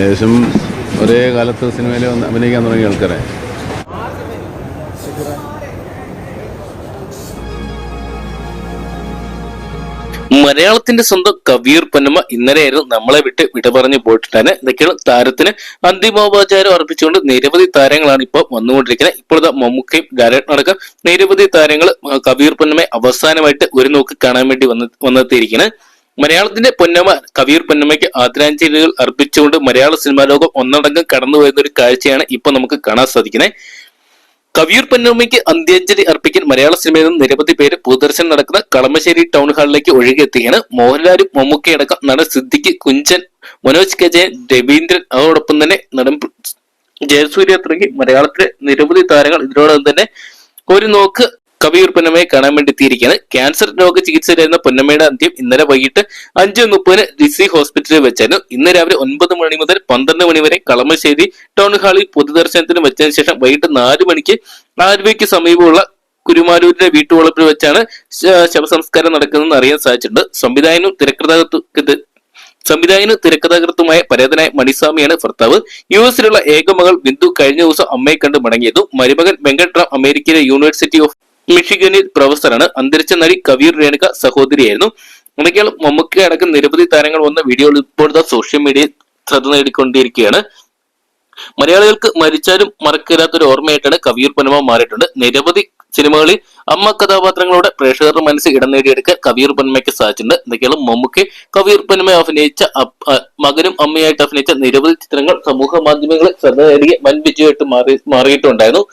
ഏകദേശം ഒരേ കാലത്ത് സിനിമയിൽ അഭിനയിക്കാൻ തുടങ്ങിയ ആൾക്കാരെ. മലയാളത്തിന്റെ സ്വന്തം കവീർ പൊന്നമ്മ ഇന്നലെയായിരുന്നു നമ്മളെ വിട്ട് വിട പറഞ്ഞു പോയിട്ടാണ് ഇതൊക്കെയാണ് താരത്തിന് അന്തിമോപചാരം അർപ്പിച്ചുകൊണ്ട് നിരവധി താരങ്ങളാണ് ഇപ്പോൾ വന്നുകൊണ്ടിരിക്കുന്നത്. ഇപ്പോഴത്തെ മമ്മൂക്കയും ലാലേട്ടൻ അടക്കം നിരവധി താരങ്ങൾ കവീർ പൊന്നമ്മയെ അവസാനമായിട്ട് ഒരു നോക്ക് കാണാൻ വേണ്ടി വന്ന് വന്നെത്തിയിരിക്കുന്നത് മലയാളത്തിന്റെ പൊന്നമ്മ കവിയൂർ പൊന്നമ്മയ്ക്ക് ആദരാഞ്ജലികൾ അർപ്പിച്ചുകൊണ്ട് മലയാള സിനിമാ ലോകം ഒന്നടങ്കം കടന്നു വരുന്ന ഒരു കാഴ്ചയാണ് ഇപ്പൊ നമുക്ക് കാണാൻ സാധിക്കുന്നത് കവിയൂർ പൊന്നമ്മയ്ക്ക് അന്ത്യാഞ്ജലി അർപ്പിക്കാൻ മലയാള സിനിമയിൽ നിന്ന് നിരവധി പേര് പൊതുദർശനം നടക്കുന്ന കളമശ്ശേരി ടൗൺ ഹാളിലേക്ക് ഒഴുകിയെത്തുകയാണ് മോഹൻലാലും മമ്മൂക്കയടക്കം നടൻ സിദ്ദിഖ് കുഞ്ചൻ മനോജ് കെ ജയൻ രവീന്ദ്രൻ അതോടൊപ്പം തന്നെ നടൻ ജയസൂര്യ തുടങ്ങി മലയാളത്തിലെ നിരവധി താരങ്ങൾ. ഇതിനോടൊപ്പം തന്നെ ഒരു നോക്ക് കവിയൂർ പൊന്നമ്മയെ കാണാൻ വേണ്ടി എത്തിയിരിക്കുകയാണ്. ക്യാൻസർ രോഗ ചികിത്സയിലായിരുന്ന പൊന്നമ്മയുടെ അന്ത്യം ഇന്നലെ വൈകിട്ട് അഞ്ച് മുപ്പതിന് ഡിസി ഹോസ്പിറ്റലിൽ വെച്ചായിരുന്നു. ഇന്ന് രാവിലെ ഒൻപത് മണി മുതൽ പന്ത്രണ്ട് മണി വരെ കളമശ്ശേരി ടൗൺ ഹാളിൽ പൊതുദർശനത്തിന് വെച്ചതിന് ശേഷം വൈകിട്ട് നാല് മണിക്ക് ആലുവയ്ക്ക് സമീപമുള്ള കുരുമാലൂരിലെ വീട്ടുവളപ്പിൽ വെച്ചാണ് ശവസംസ്കാരം നടക്കുന്നതെന്ന് അറിയാൻ സാധിച്ചിട്ടുണ്ട്. സംവിധായകനും തിരക്കഥാകൃത്ത് സംവിധായകനും തിരക്കഥാകൃത്തുമായ പരേതനായ മണിസ്വാമിയാണ് ഭർത്താവ്. യു എസിലുള്ള ഏക മകൾ ബിന്ദു കഴിഞ്ഞ ദിവസം അമ്മയെ കണ്ട് മടങ്ങിയതും മരുമകൻ വെങ്കട്രാം അമേരിക്കയിലെ യൂണിവേഴ്സിറ്റി ഓഫ് മിഷിഗനിൽ പ്രൊഫസറാണ്. അന്തരിച്ച നടി കവീർ രേണുക സഹോദരിയായിരുന്നു. അതൊക്കെയാണ് മമ്മൂക്ക അടക്കം നിരവധി താരങ്ങൾ വന്ന വീഡിയോകൾ ഇപ്പോഴത്തെ സോഷ്യൽ മീഡിയയിൽ ശ്രദ്ധ നേടിക്കൊണ്ടിരിക്കുകയാണ്. മലയാളികൾക്ക് മരിച്ചാലും മറക്കില്ലാത്ത ഒരു ഓർമ്മയായിട്ടാണ് കവിയൂർ പനമ മാറിയിട്ടുണ്ട്. നിരവധി സിനിമകളിൽ അമ്മ കഥാപാത്രങ്ങളുടെ പ്രേക്ഷകരുടെ മനസ്സ് ഇടം നേടിയെടുക്കാൻ കവിയൂർ പന്മയ്ക്ക് സാധിച്ചിട്ടുണ്ട്. എന്തൊക്കെയാണ് മമ്മൂക്ക് കവിയൂർ പന്മ അഭിനയിച്ച മകനും അമ്മയായിട്ട് അഭിനയിച്ച നിരവധി ചിത്രങ്ങൾ സമൂഹ മാധ്യമങ്ങളിൽ ശ്രദ്ധ നേടിയ വൻ വിജയമായിട്ട് മാറി മാറിയിട്ടുണ്ടായിരുന്നു.